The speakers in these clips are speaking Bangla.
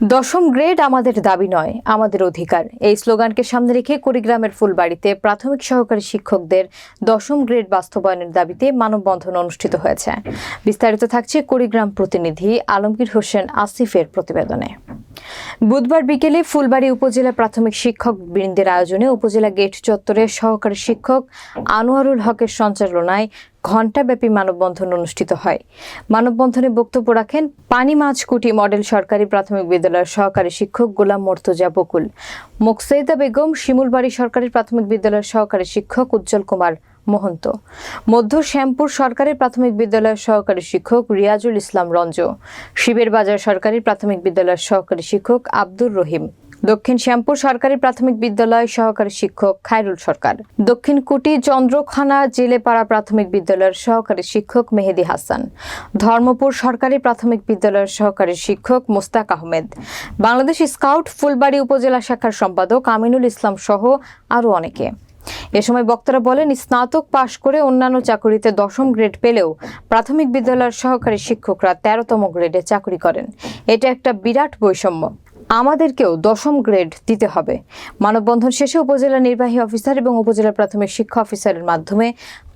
দশম গ্রেড আমাদের দাবি নয়, আমাদের অধিকার। এই স্লোগানকে সামনে রেখে কুড়িগ্রামের ফুলবাড়িতে প্রাথমিক সহকারী শিক্ষকদের দশম গ্রেড বাস্তবায়নের দাবিতে মানববন্ধন অনুষ্ঠিত হয়েছে। বিস্তারিত থাকছে কুড়িগ্রাম প্রতিনিধি আলমগীর হোসেন আসিফের প্রতিবেদনে। বুধবার বিকেলে ফুলবাড়ি উপজেলা প্রাথমিক শিক্ষক বৃন্দের আয়োজনে উপজেলা গেট চত্বরে সহকারী শিক্ষক আনোয়ারুল হকের সঞ্চালনায় ঘণ্টাব্যাপী মানববন্ধন অনুষ্ঠিত হয়। মানববন্ধনে বক্তব্য রাখেন পানিমাঝকুটি মডেল সরকারি প্রাথমিক বিদ্যালয়ের সহকারী শিক্ষক গোলাম মর্তজা বকুল। মুকসেদা বেগম শিমুলবাড়ি সরকারি প্রাথমিক বিদ্যালয়ের সহকারী শিক্ষক উজ্জ্বল কুমার মহন্ত। মধ্য শ্যামপুর সরকারি প্রাথমিক বিদ্যালয়ের সহকারী শিক্ষক রিয়াজুল ইসলাম রঞ্জ। শিবের বাজার সরকারি প্রাথমিক বিদ্যালয়ের সহকারী শিক্ষক আব্দুর রহিম। দক্ষিণ শ্যামপুর সরকারি প্রাথমিক বিদ্যালয় সহকারী শিক্ষক খায়রুল সরকার। দক্ষিণ কুটি চন্দ্রখানা জেলেপাড়া প্রাথমিক বিদ্যালয়ের সহকারী শিক্ষক মেহেদি হাসান। ধর্মপুর সরকারি প্রাথমিক বিদ্যালয়ের সহকারী শিক্ষক মোস্তাক আহমেদ। বাংলাদেশ স্কাউট ফুলবাড়ি উপজেলা শাখার সম্পাদক আমিনুল ইসলাম সহ আরও অনেকে। এ সময় বক্তারা বলেন, স্নাতক পাশ করে অন্যান্য চাকুরিতে দশম গ্রেড পেলেও প্রাথমিক বিদ্যালয়ের সহকারী শিক্ষকরা তেরোতম গ্রেডে চাকরি করেন। এটা একটা বিরাট বৈষম্য। আমাদেরকেও দশম গ্রেড দিতে হবে। মানববন্ধন শেষে উপজেলা নির্বাহী অফিসার এবং উপজেলা প্রাথমিক শিক্ষা অফিসারের মাধ্যমে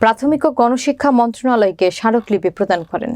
প্রাথমিক ও গণশিক্ষা মন্ত্রণালয়কে স্মারকলিপি প্রদান করেন।